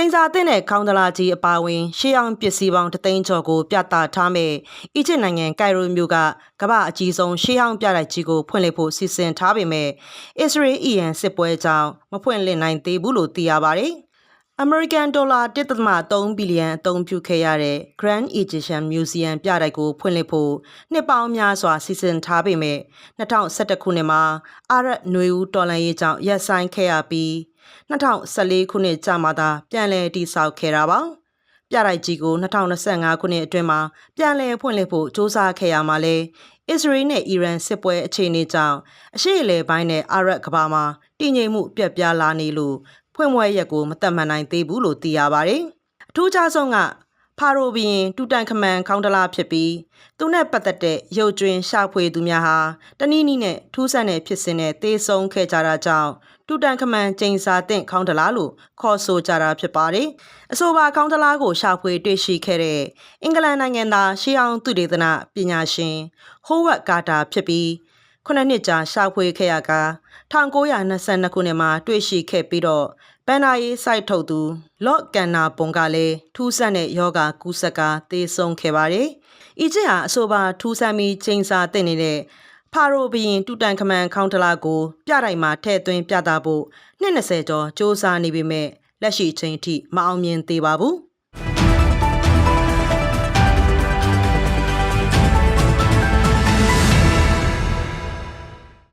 ကျင်းစာတင်တဲ့ခေါင်းဒလာကြီးအပါအဝင်ရှေးအောင်ပစ္စည်းပေါင်းတသိန်းကျော်ကိုပြသထားမဲ့အီဂျစ်နိုင်ငံကိုင်ရိုမြို့ကကမ္ဘာအကြီးဆုံးရှေးအောင်ပြတိုက်ကြီးကိုဖွင့်လှစ်ဖို့စီစဉ်ထားပေမဲ့အစ္စရေးအီရန်စစ်ပွဲကြောင့်မဖွင့်လှစ်နိုင်သေးဘူးလို့သိရပါတယ်။ American Dollar 1.3ဘီလီယံအသုံးပြုခဲ့ရတဲ့ Grand Egyptian Museum ပြတိုက်ကိုဖွင့်လှစ်ဖို့နှစ်ပေါင်းများစွာစီစဉ်ထားပေမဲ့2011ခုနှစ်မှာအာရပ်နွေဦးတော်လှန်ရေးကြောင့်ရပ်ဆိုင်းခဲ့ရပြီး2014ခုနှစ်ကြာမှသာပြန်လည်တည်ဆောက်ခဲ့တာပါ။ပြတိုက်ကြီးကို2025ခုနှစ်အတွင်းမှာပြန်လည်ဖွင့်လှစ်ဖို့စ조사ခဲ့ရမှာလဲအစ္စရေးနဲ့အီရန်စစ်ပွဲအခြေအနေကြောင့်အရှေ့အလယ်ပိုင်းနဲ့အာရပ်ကမ္ဘာမှာတည်ငြိမ်မှုပြက်ပြားလာနေလို့ ဖွင့်ပွဲရက်ကိုမတတ်မှတ်နိုင်သေးဘူးလို့သိရပါတယ်။အထူးခြားဆုံးကဖာရိုဘီရင်တူတန်ခမန်ခေါင်းတလားဖြစ်ပြီးသူနဲ့ပတ်သက်တဲ့ရုပ်ကြွင်းရှာဖွေသူများဟာတနည်းနည်းနဲ့ထူးဆန်းတဲ့ဖြစ်စဉ်နဲ့တေးဆုံးခဲ့ကြတာကြောင့်တူတန်ခမန်ကျင်းစာတင့်ခေါင်းတလားလို့ခေါ်ဆိုကြတာဖြစ်ပါတယ်။အဆိုပါခေါင်းတလားကိုရှာဖွေတွေ့ရှိခဲ့တဲ့အင်္ဂလန်နိုင်ငံသားရှေးအောင်သူတေသနပညာရှင်ဟိုးဝက်ကာတာဖြစ်ပြီး ခုနှစ်နှစ်ကြာရှာဖွေခဲ့ရက1922ခုနှစ်မှာတွေ့ရှိခဲ့ပြီးတော့ပန်နာရေးစိုက်ထုတ်သူလော့ကန်နာပုံကလည်းထူးဆန်းတဲ့ယောဂကူးစက်ကသေဆုံးခဲ့ပါတယ်။အီဂျစ်ဟာအဆိုပါထူးဆန်းပြီးချိန်စာတင်နေတဲ့ဖာရိုဘီရင်တူတန်ခမန်ခေါင်းတလာကိုပြတိုင်းမှာထည့်သွင်းပြသဖို့နှစ်20ကျော်စ조사နေပေမဲ့လက်ရှိအချိန်ထိမအောင်မြင်သေးပါဘူး။